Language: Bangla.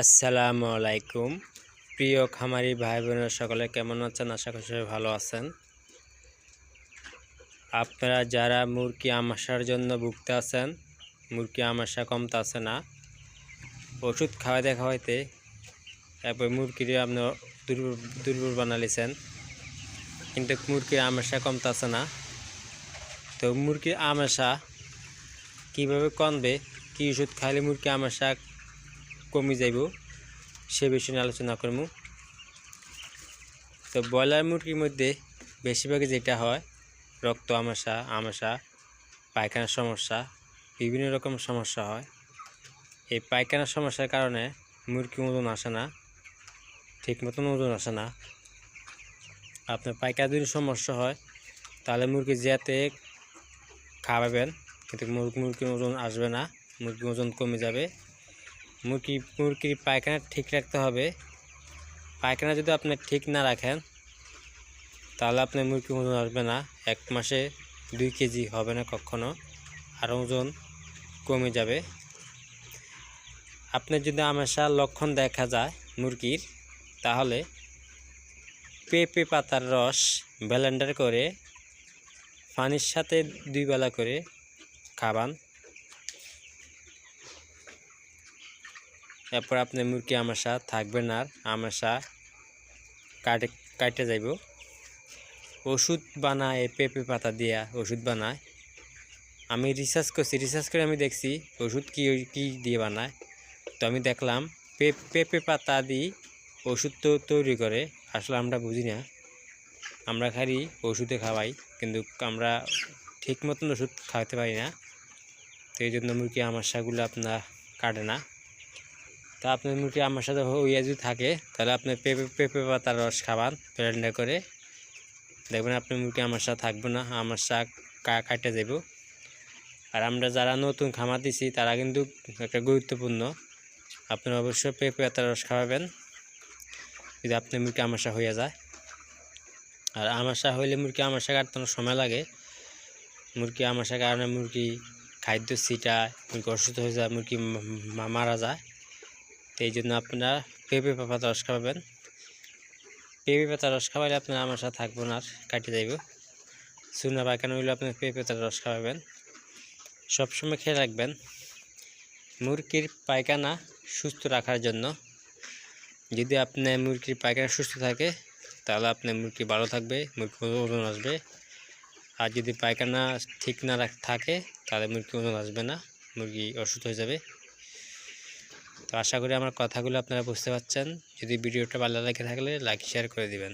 আসসালামু আলাইকুম। প্রিয় খামারি ভাই বোনেরা সকলে কেমন আছেন? আশা করি সবাই ভালো আছেন। আপনারা যারা মুরগি আমাশার জন্য ভুগতে আছেন, মুরগি আমাশা কমতে আছে না, ওষুধ খাওয়াইতে খাওয়াইতে তারপর মুরগির আপনার দুর্বল দুর্বল বানালিছেন কিন্তু মুরগির আমাশা কমতে আছে না। তো মুরগির আমাশা কীভাবে কমবে, কী ওষুধ খাইলে মুরগি আমাশা কমে যাইব, সে বিষয়ে নিয়ে আলোচনা করব তো ব্রয়লার মুরগির মধ্যে বেশিরভাগই যেটা হয়, রক্ত আমাশা আমাশা, পায়খানার সমস্যা, বিভিন্ন রকম সমস্যা হয়। এই পায়খানার সমস্যার কারণে মুরগি ওজন আসে না, ঠিক মতন ওজন আসে না। আপনার পায়খানা যদি সমস্যা হয়, তাহলে মুরগি যেতে খাওয়াবেন, কিন্তু মুরগি মুরগির ওজন আসবে না, মুরগির ওজন কমে যাবে। মুরগি, মুরগির পায়খানা ঠিক রাখতে হবে। পায়খানা যদি আপনি ঠিক না রাখেন, তাহলে আপনার মুরগি ওজন আসবে না। এক মাসে দুই কেজি হবে না কখনো, আর ওজন কমে যাবে। আপনার যদি আমাশার লক্ষণ দেখা যায় মুরগির, তাহলে পেঁপে পাতার রস ব্লেন্ডার করে পানির সাথে দুই বেলা করে খাবান। এরপর আপনি মুরগি, আমাশা থাকবে না আর আমাশা কাটে কাটে যাইব। ওষুধ বানায়, পেঁপে পাতা দিয়া ওষুধ বানায়। আমি রিসার্চ করছি রিসার্চ করে আমি দেখছি ওষুধ কী কী দিয়ে বানায়। তো আমি দেখলাম পেঁপে পাতা দিয়ে ওষুধ তো তৈরি করে, আসলে আমরা বুঝি না। আমরা খালি ওষুধে খাওয়াই, কিন্তু আমরা ঠিক মতন ওষুধ খাওয়াতে পারি না। তো এই জন্য মুরগি, আমাশাগুলো আপনার কাটে না। তা আপনার মুরগি আমার সাথে হইয়া যদি থাকে, তাহলে আপনি পেঁপে পেঁপে পাতার রস খাবান ব্লেন্ডার করে। দেখবেন আপনার মুরগি আমার সাথে থাকবে না, আমার শাক কাটে যাব। আর আমরা যারা নতুন খামার দিছি, তারা কিন্তু একটা গুরুত্বপূর্ণ। আপনারা অবশ্যই পেঁপে পাতার রস খাওয়াবেন, যদি আপনি মুরগি আমাশা হইয়া যায়। আর আমাশা হইলে মুরগি আমাশা কাটতে অনেক সময় লাগে। মুরগি আমাশার কারণে মুরগি খাদ্য ছিটায় মুরগি অসুস্থ হয়ে যায় মুরগি মারা যায়। এই জন্য আপনারা পেঁপে পাতা রস খাওয়াবেন পেঁপে পাতা রস খাওয়াইলে আপনার আমার সাথে থাকব না আর কাটে যাইব চুনা পায়খানা হইলে আপনি পেঁপে পাতার রস খাওয়াবেন। সবসময় খেয়ে রাখবেন, মুরগির পায়খানা সুস্থ রাখার জন্য। যদি আপনার মুরগির পায়খানা সুস্থ থাকে, তাহলে আপনার মুরগি ভালো থাকবে মুরগি ওজন আসবে। আর যদি পায়খানা ঠিক না থাকে, তাহলে মুরগি ওজন আসবে না, মুরগি অসুস্থ হয়ে যাবে। তো আশা করি আমার কথাগুলো আপনারা বুঝতে পারছেন। যদি ভিডিওটা ভালো লাগে থাকলে লাইক শেয়ার করে দিবেন।